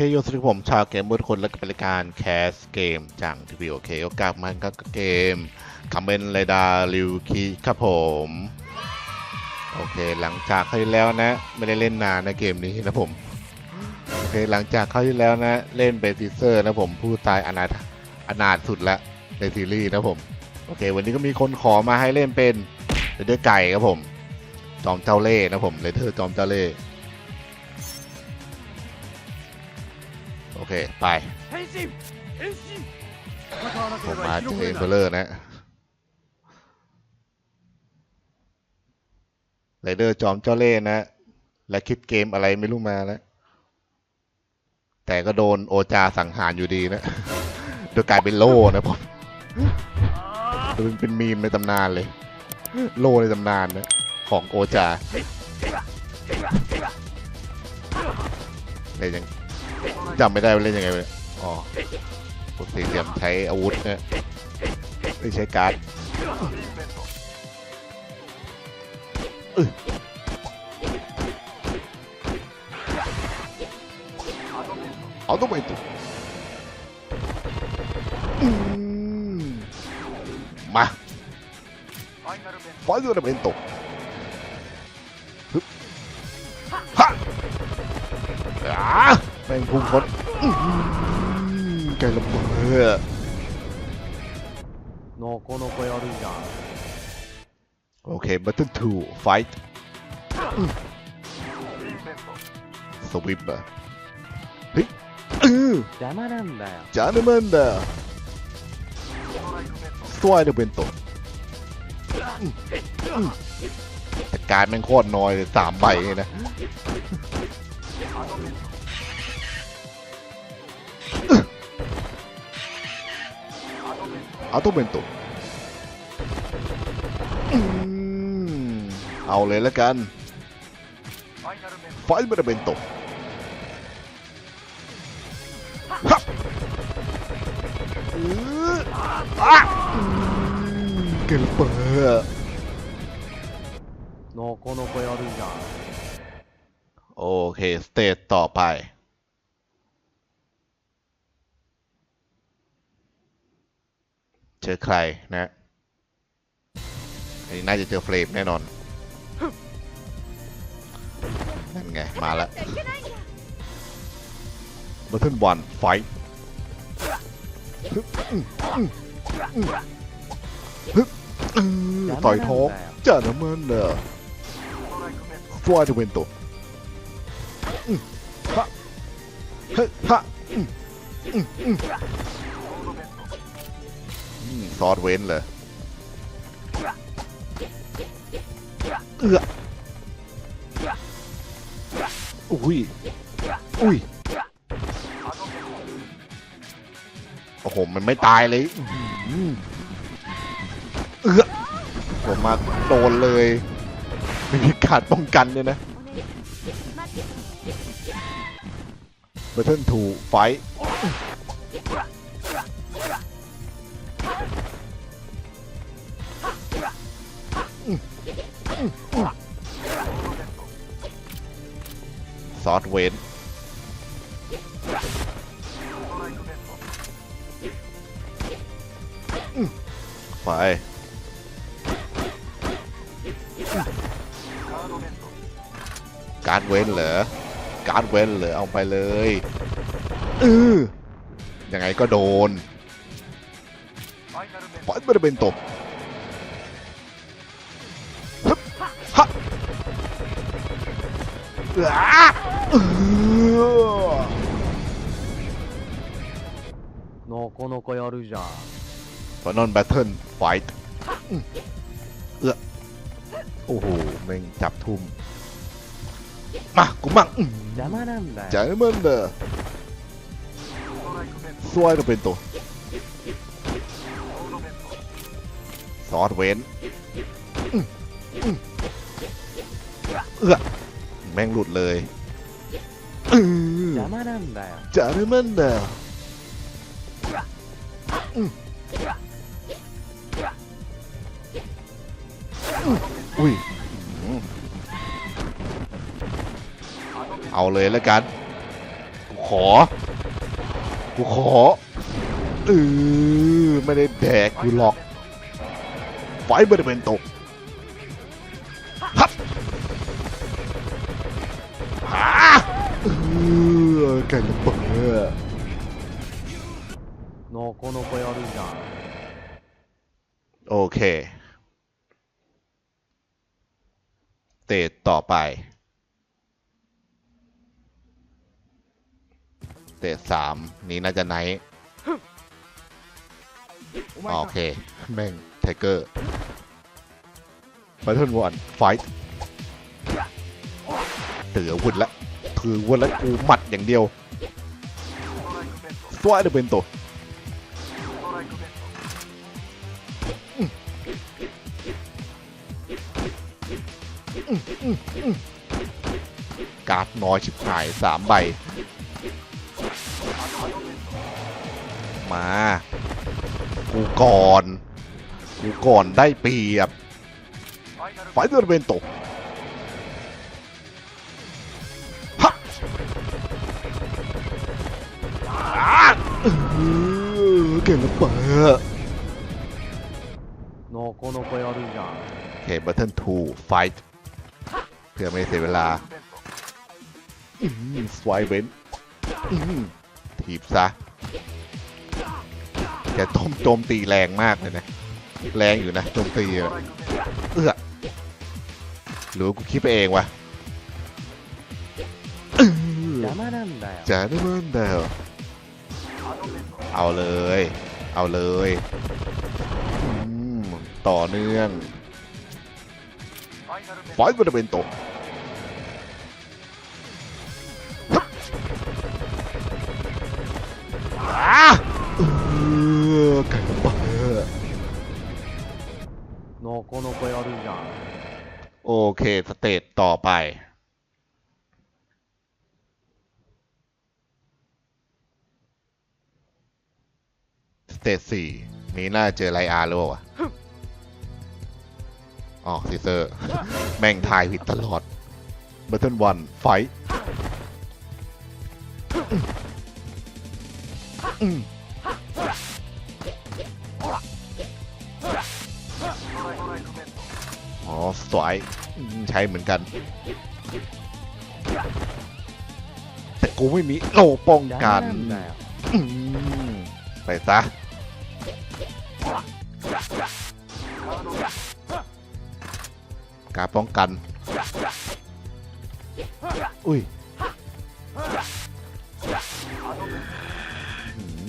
เคโยสวัสดีผมชาวเกมเมอร์ทุกคนและก็เป็นรายการแคสเกมจากทีวีโอเคโอกาสมันก็เกมคอมเมนต์ไรดาริวคีครับผม โอเคหลังจากคราที่แล้วนะ ไม่ได้เล่นนานนะเกมนี้นะผม โอเคหลังจากคราที่แล้วนะ เล่นเบสิเซอร์นะผมผู้ตายอนาถอนาถสุดละในซีรีส์นะผม โอเค วันนี้ก็มีคนขอมาให้เล่นเป็นเรเดอร์ไก่ครับผม จอมเจ้าเล่ห์นะผมเรเดอร์จอมเจ้าเล่ห์ เค ไป ผมมาเจอเบลเลอร์นะไรเดอร์จอมเจ้าเล่ห์นะ และคิดเกมอะไรไม่รู้มาแล้วแต่ก็โดนโอจาสังหารอยู่ดีนะ โดยกลายเป็นโล่นะผมเป็นเป็นมีมในตำนานเลย โล่ในตำนานนะ ของโอจาเลยยัง จำไม่ได้ว่าเล่นยังไงเลยอ๋อปกติเตรียมใช้อาวุธนะไม่ใช้การ์ดอึเอาต้องไปตุอืมมาฟดูระเบิดตก แม่งพุ่งชนใจละเบ้อโนโกโนโกยอริยาโอเคบัตเทิลทูไฟท์สวิปเปอร์ฮ้ยเออจามานันดาจามานันดาสไตล์เบนโตแต่การแม่งโคตรน้อยเลยสามใบเลยนะ อัลโตเบตุเอาเลยละกันไฟเบรเบนตุฮับเกลเปอร์โนโกโนโกยอริยาโอเค สเตจต่อไป เจอใครนะอันนี้น่าจะเจอเฟรมแน่นอน นั่นไง มาแล้วบัตเทิลวันไฟต่อยท้องจ่าน้ำมันเนอฟวาจะเป็นตัวฮะเฮ้ยฮะ ซอสเว้นเลย เอืออุ้ย อุ้ย โอ้โห มันไม่ตายเลยอื้อหือเอือผมมาโดนเลย ไม่มีการป้องกันเลยนะ b ั t เทิลทูไฟ ซอสเวนไฟการเว้นเหรอ การเว้นเหรอเอาไปเลยเออยังไงก็โดนปล่อยมันเป็นตบ นโกโนโกยารุจาฟอนอนแบทเทิลไฟต์เอื้อโอ้โหแม่งจับทุ่ม มา กูมั่งจามันได้จามันได้สวยเราเป็นตัวซอสเว้นเออ ม่งหลุดเลยอื้อ 邪魔なんだよ จ่ายมันเด้ออื้ออุ้ยอื้อเอาเลยแล้วกัน ข ขอ กูขอเออไม่ได้แดกกูหรอก ไฟบริเวณตก อไก่ระเบิดโนโกโนโกยอริจาโอเคเตะต่อไป เตะสามนี้น่าจะไนท์โอเค แม่งไทเกอร์ไปเทิร์นวันไฟต์เตือวุ่นละ ถือวุธแล้วกูหมัดอย่างเดียวสวายเดเป็นตัวการ์ดน้อยชิบหายสามใบ มา กูก่อน กูก่อนได้เปรียบไฟเดอร์เวนโตฮ เออเก่งแล้วเปิด なかなかやるじゃん โอเคบัตเทิลทูไฟท์เพื่อไม่เสียเวลา อืมสไวเวนอืมถีบซะแกต้มโจมตีแรงมากเลยนะ แรงอยู่นะโจมตีอะเอื้อหรือว่ากูคิดไปเองวะอื้อ 邪魔なんだよ จะได้มันเดว เอาเลย เอาเลยต่อเนื่องฟอยบริเวณนโกโอโอเค สเตจต่อไป สเตทสี่นี้น่าเจอไรอาร์แล้วะอ๋อซิเซอร์ แม่งทายผิดตลอดเบอร์เทนวันไฟอ๋อสวยใช้เหมือนกัน แต่กูไม่มีโลป้องกันไปซะ การป้องกัน อุ้ย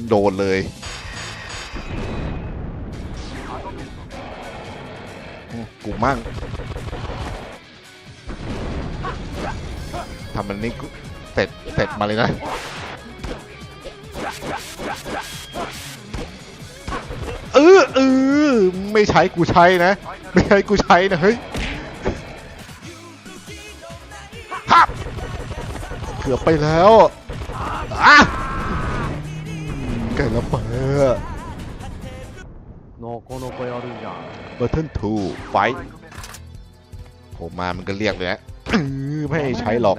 โดนเลยกูมั่งทำมันนี้เสร็จเสร็จมาเลยนะ เออเออไม่ใช้กูใช้นะ ไม่ใช้กูใช้นะ เฮ้ยือบไปแล้วอะใกล้แล้เปิดนโกโนโกยอรุยาเบอร์เทินทูไฟผมมามันก็เรียกเลยนะไม่ใช้หรอก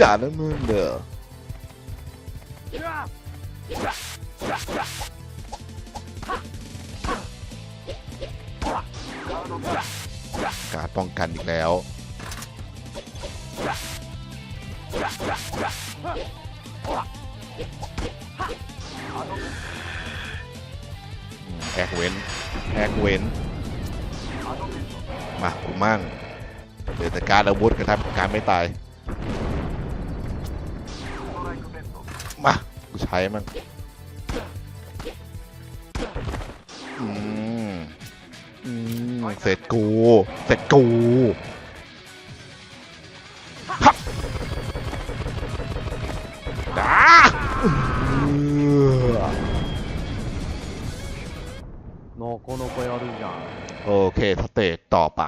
จ่าแล้วมึงเด้อการป้องกันอีกแล้ว แอกเว้นแอกเว้น มากูมั่งเดี๋ยวแต่การอาวุธกระทำการไม่ตาย มากูใช้มันอืมอืมเสร็จกู เสร็จกู なかなかやるじゃん โอเค สเตจต่อไป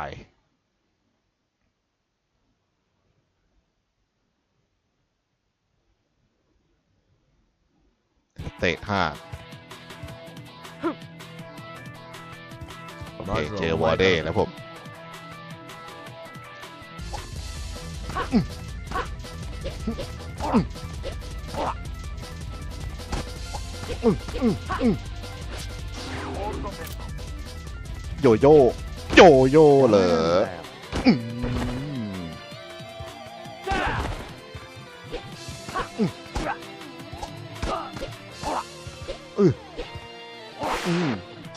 สเตจห้าโอเค เจอวอร์เดย์แล้วผม อ อื้ออื้ออื้อ โยโย่โยโย่เหรอ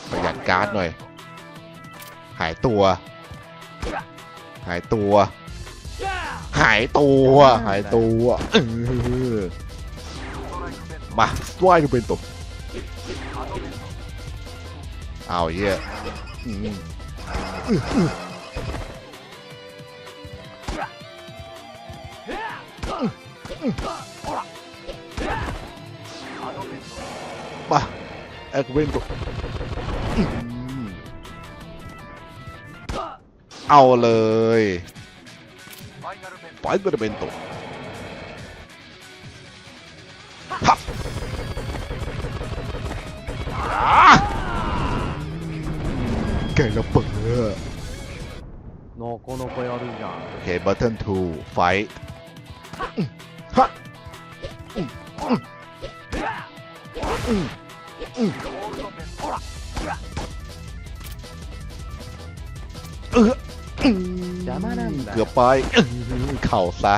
ประหยัดการ์ดหน่อย หายตัว หายตัว หายตัว หายตัวมาสวายดูเป็นตัวเอาเยอืม อื้ออื้อมาเอ็กเวนตัวอืมเอาเลยไปเบอร์เบนโตพับ ไก่ระเบิดโนโกโนโกยอรุจังโอเคบัตเทิลทูไฟฮะเเกือบไปเข่าซะ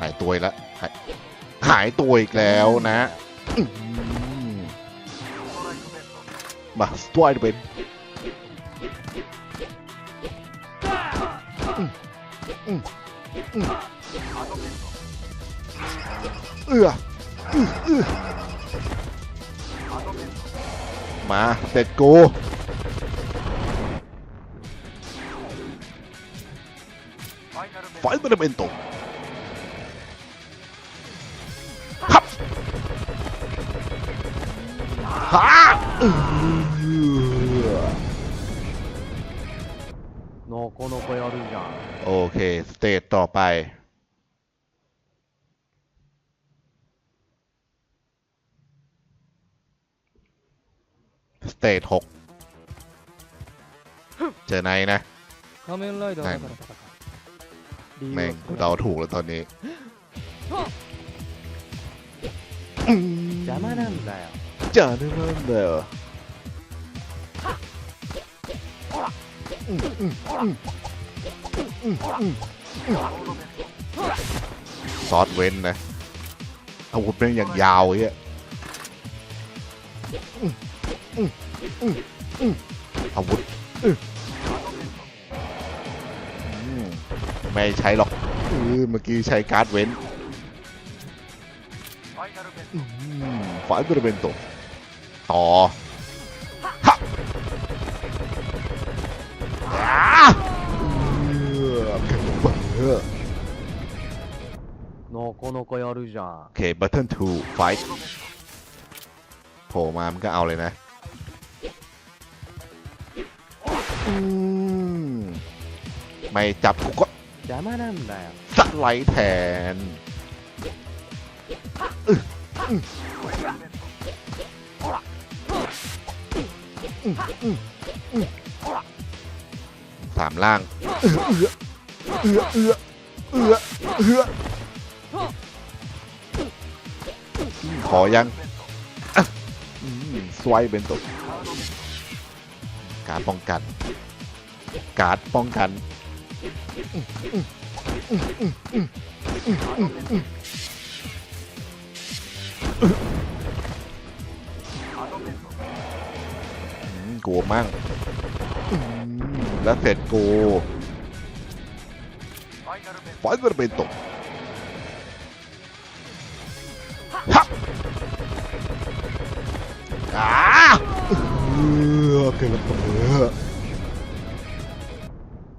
หายตัวแล้ว หายตัวอีกแล้วนะมาสตรายเป็นเอื้ออื้ออื้อมาเสร็จกูไฟมันเป็นต ฮะเออ なかなかやるじゃん โอเค สเตจต่อไป สเตจหกเจอไนท์นะ 仮面ライダーだから戦う理由 แม่ง は กูเดาถูกแล้วตอนนี้ 邪魔なんだよ จ้าได้มั้งเด้อซอสเว้นนะอาวุธเป็นอย่างยาวเงี้ยอาวุธไม่ใช้หรอกเมื่อกี้ใช้การ์ดเว้นฝ่ายบริเวณตก ต่อฮะโนโกโนโกยารุจาโอเคบัตเทิลทูไฟท์โผล่มามันก็เอาเลยนะไม่จับกูก็อย่ามานั่นแหละสไลด์แทน สามล่าง เอือเอือเอือเอือเอือขอยังอะอืมสไวเป็นตกการป้องกัน การป้องกันอ กูมั่งแล้วเสร็จกูฟอสเนอร์เป็นตกฮะอ้าเออเกิดอะไร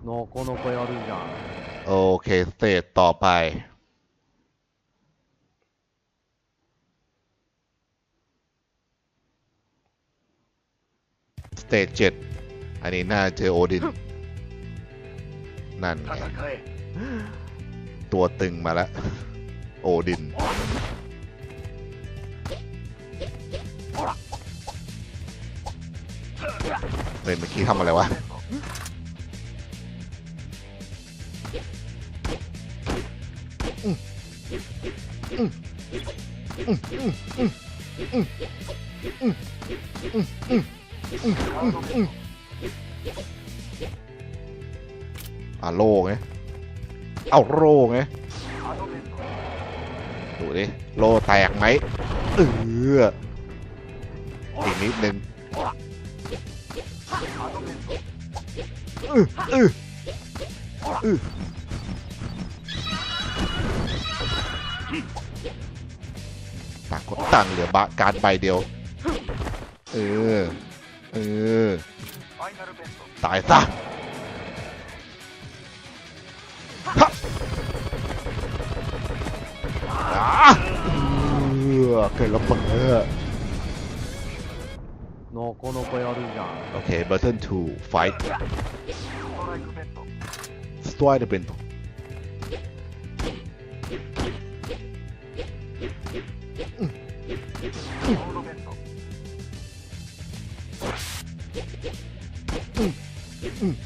โนโกโนโกยอรุณโอเค สเตจต่อไป เตจเจ็ดอันนี้น่าเจอโอดิน นั่นไงตัวตึงมาแล้วโอดิน เฮ้ยเมื่อกี้ทำอะไรวะอ่ อะโล่ไง เอาโล่ไง ดูดิ โล่แตกไหมเอออีกนิดนึงเออเออเออต่างคนต่างเหลือบะการใบเดียว เออ เออ ตายซะฮะอะเออเกิดระเบิดโนโกโนโกยอริยโอเคเบอร์เทิร์นทูไฟท์สไตร์เดเป็น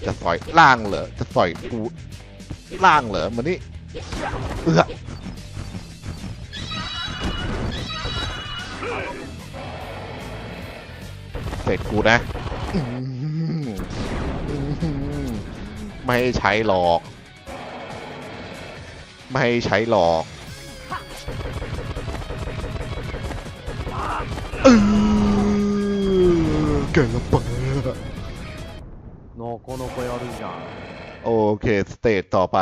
จะสอยล่างเหรอจะสอยกูล่างเหรอมานี่เอื้อเสร็จกูนะไม่ใช้หรอก ไม่ใช้หรอกเออเกิดระเบิด なかなかやるじゃん โอเค สเตจต่อไป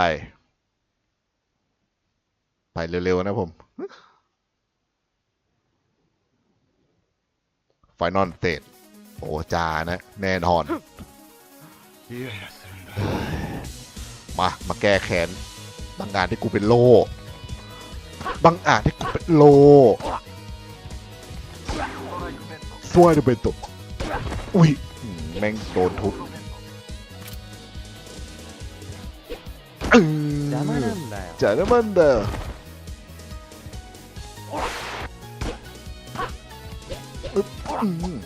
ไปเร็ว ๆ นะผม ไฟนอลสเตจโอ้จานะ แน่นอน イライラするんだ มา มาแก้แค้นบางงานที่กูเป็นโลบางอาจที่กูเป็นโลสวยจะเป็นตัวอุ้ยอืมแม่งโดนทุบ 邪魔なんだよ じゃあなんだよ。อึ๊บอืม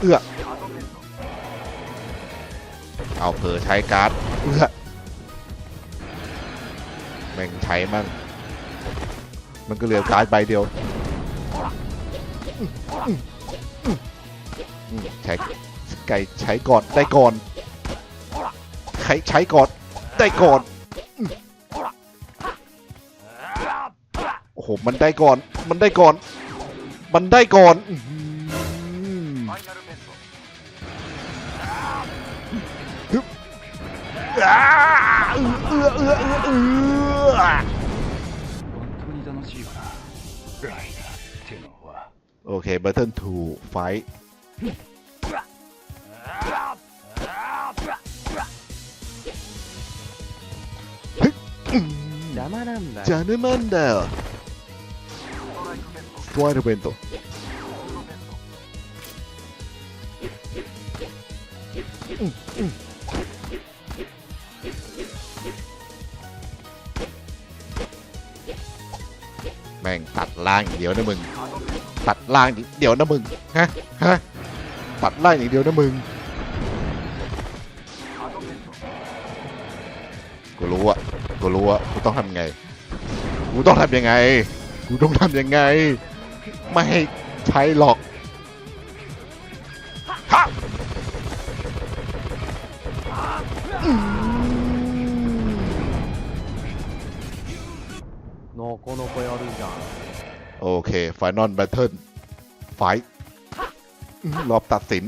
เอื้อเอาเผลอใช้การ์ดเอื้อแม่งใช้มั่งมันก็เหลือการ์ดใบเดียวอืมอืมอืมอืมใช้ไก่ใช้ก่อนได้ก่อน ใช้ก่อนได้ก่อนโอ้โหมันได้ก่อน มันได้ก่อน มันได้ก่อนเออเออเออเออโอเคเบอร์เทิลทูไฟ 邪魔なんだよじゃねまんだよストワイルベントแม่งตัดล่างอย่างเดียวนะมึง ตัดล่างอย่างเดียวนะมึง ฮะ ฮะ ตัดล่างอย่างเดียวนะมึง กูรู้อะ กูรู้ว่ากูต้องทำไง กูต้องทำยังไง กูต้องทำยังไง ไม่ให้ใช้หรอกฮะโนโกโนโกยอริจัโอเคไฟนอลแบทเทิลไฟรอบตัดสิน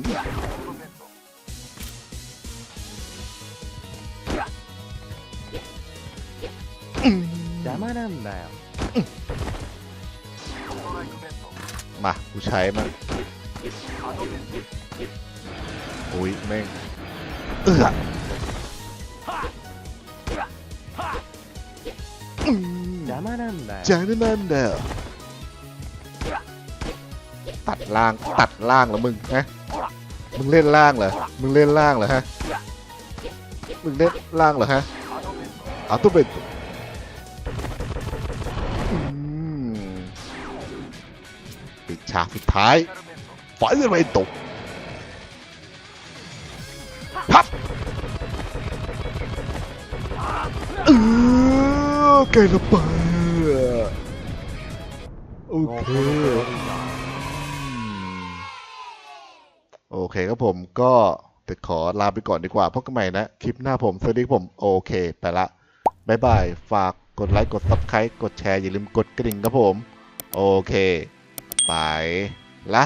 邪魔なんだよ มากูใช้มันอุ้ยแม่งเอื้ออืม 邪魔なんだよ จานี่มันเด้อตัดล่างตัดล่างเหรอมึงฮะมึงเล่นล่างเหรอมึงเล่นล่างเหรอฮะมึงเล่นล่างเหรอฮะเอาตัวเป็น สุดท้ายฝ่ายเล่นไปตกพับเออเคละไปโอเคโอเคครับผมก็จะขอลาไปก่อนดีกว่าพบกันใหม่นะ คลิปหน้าผม สวัสดีผม โอเคไปละบ๊ายบาย ฝากกดไลค์ กด subscribe กดแชร์ อย่าลืมกดกระดิ่งครับผม โอเค ไปละ